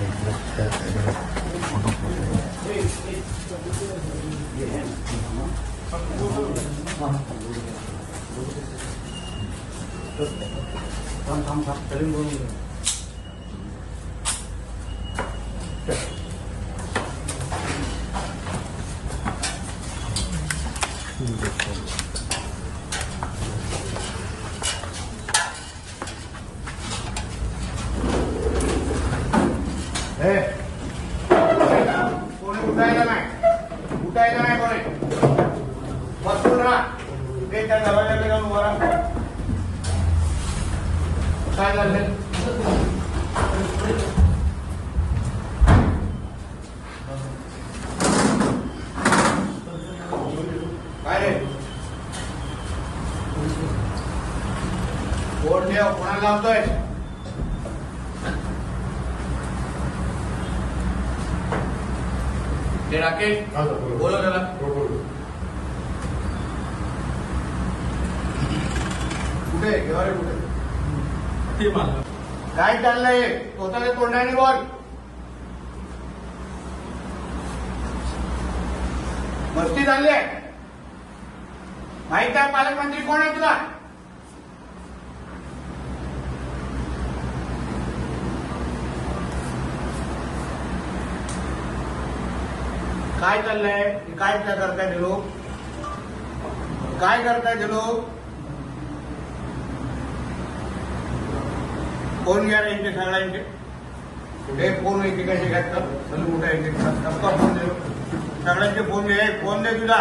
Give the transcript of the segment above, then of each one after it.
이렇게 애를 걷어보세요. 감사합니다. कोणी उठायला नाही. उठायला नाही कोणी. बसून राहा. ते त्या दरवाजाकडे जाऊन उभा राहा. काय झालं? काय रे? कोण देव कोणाला लावतोय? ते राकेश बोलो त्याला कुठे केव्हा रे कुठे? ते मला. काय चाललंय? स्वतःच्या तोंडाने बोल. मस्ती चालली आहे. माहीत आहे पालकमंत्री कोण आहे तुला? काय चाललंय? काय काय करताय ते लोक? काय करताय ते लोक? फोन घ्या यांचे सगळ्यांचे. हे फोन एकेकाचे घ्यायचं चल. मोठा एक फोन दे. सगळ्यांचे फोन घे फोन दे तुझा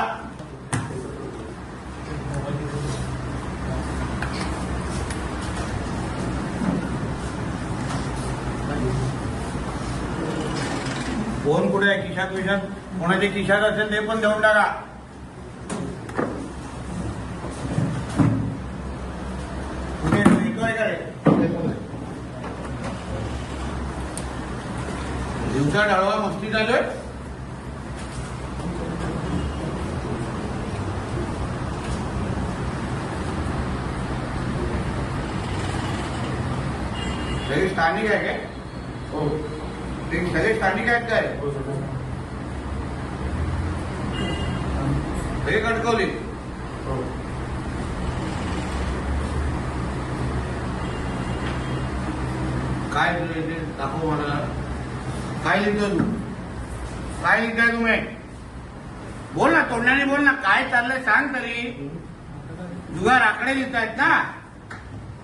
फोन कुठे आहे खिशात विशात कोणाचे खिशात असेल ते पण देऊन टाका कुठे येतोय का रे ते फोन दे. दिवसा डाळवा मस्ती झालोय सगळे स्थानिक आहे काय हो ते सगळे स्थानिक आहेत काय? हो सर हे. काय दाखव मला. काय लिहितो तू? काय लिहिताय तुम्ही बोल ना तोंडाने बोल ना काय चाललंय सांग तरी. जुगार आकडे लिहितायत ना.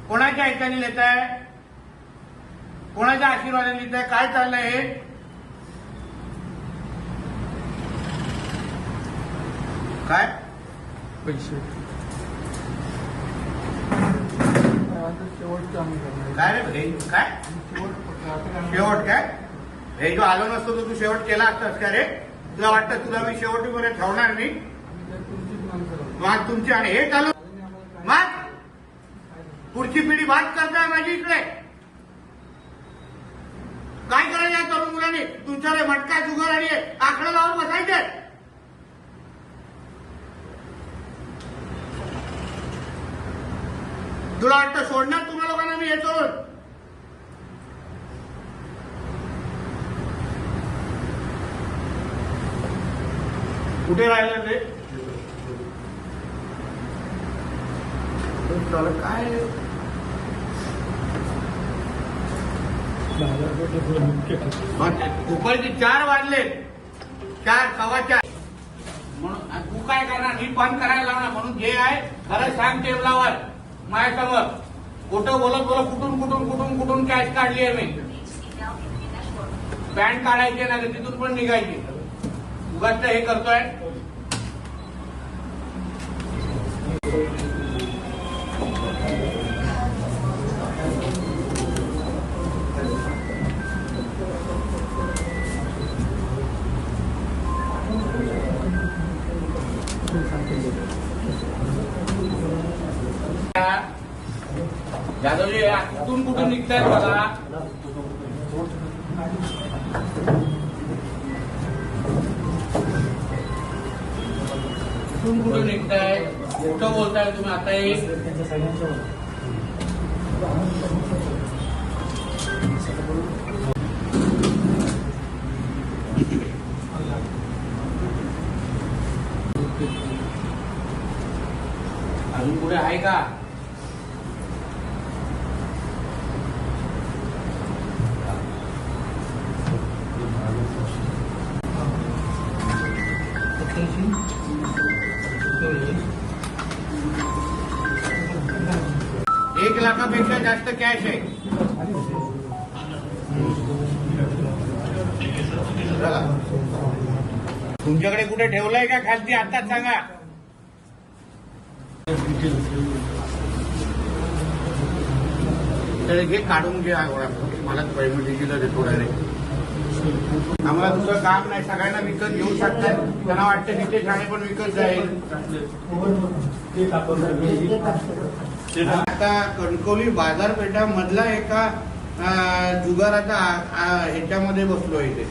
कोणाच्या ऐकाने लिहिताय? कोणाच्या आशीर्वादाने लिहिताय? काय चाललंय हे? काय? पैसे. शेवटचं आम्ही करणार काय रे भाई? काय? शेवट काय? हे जो आलो नसतो तर तू शेवट केला असतास का रे? तुला वाटतं तुला मी शेवटीपर्यंत ठेवणार नाही? मग तुमची आणि हे चालू मग पुढची पिढी बात करताय माझी इकडे. काय करायचं या तरुण मुलांनी? तुमच्याकडे मटका जुगार आणि आकडा लावून बसायचे. तुला वाटतं सोडणार तुम्हा लोकांना मी येतो कुठे राहिलं ते? काय मग दुपारचे चार वाजले. चार सव्वा चार. म्हणून तू काय करणार? मी बंद करायला लावणार म्हणून जे आहे खरं सांग टेबलावर माझ्यासमोर. कुठं बोलत बोलत कुठून कुठून कुठून कुठून कॅश काढली आहे मी? पॅन्ट काढायची ना तर तिथून पण निघायची. उगाच हे करतोय. निघाल्या कुठून कुठून निघताय मला कुठून कुठून निघताय? कुठं बोलताय तुम्ही आता एक अजून कुठे आहे का? एक लाखापेक्षा जास्त कॅश आहे. तुमच्याकडे कुठे ठेवलंय का खालती? आताच सांगा. तर हे काढून घ्या मला मला पैमेंटीला देतो डायरेक्ट आम्हाला दुसरं काम नाही. सगळ्यांना विकत घेऊ शकतात. त्यांना वाटतं तिथे ठाणे पण विकत जाईल. आता कणकवली बाजारपेठा मधला एका जुगाराचा ह्याच्यामध्ये बसलो इथे.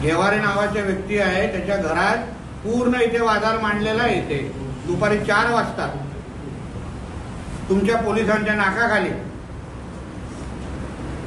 घेवारे नावाच्या व्यक्ती आहे. त्याच्या घरात पूर्ण इथे बाजार मांडलेला आहे इथे. दुपारी चार वाजता. तुमच्या पोलिसांच्या नाकाखाली.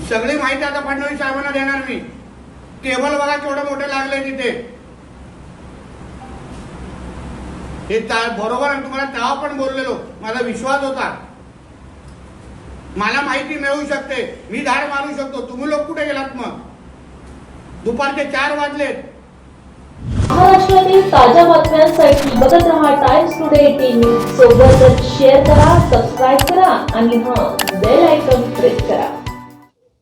सगळी माहिती आता फडणवीस साहेबांना देणार मी. टेबल बघा केवढं मोठं लागलंय तिथे. हे बरोबर आहे तुम्हाला तेव्हा पण बोललेलो. माझा विश्वास होता. मला माहिती मिळू शकते. मी धाड मारू शकतो. तुम्ही लोक कुठे गेलात मग? दुपारचे चार वाजलेत महाराष्ट्रातील ताज्या बातम्यांसाठी बघत रहा टाइम्स टुडे टीव्ही सोबतच शेअर करा सबस्क्राईब करा आणि हा बेल आयकॉन प्रेस करा.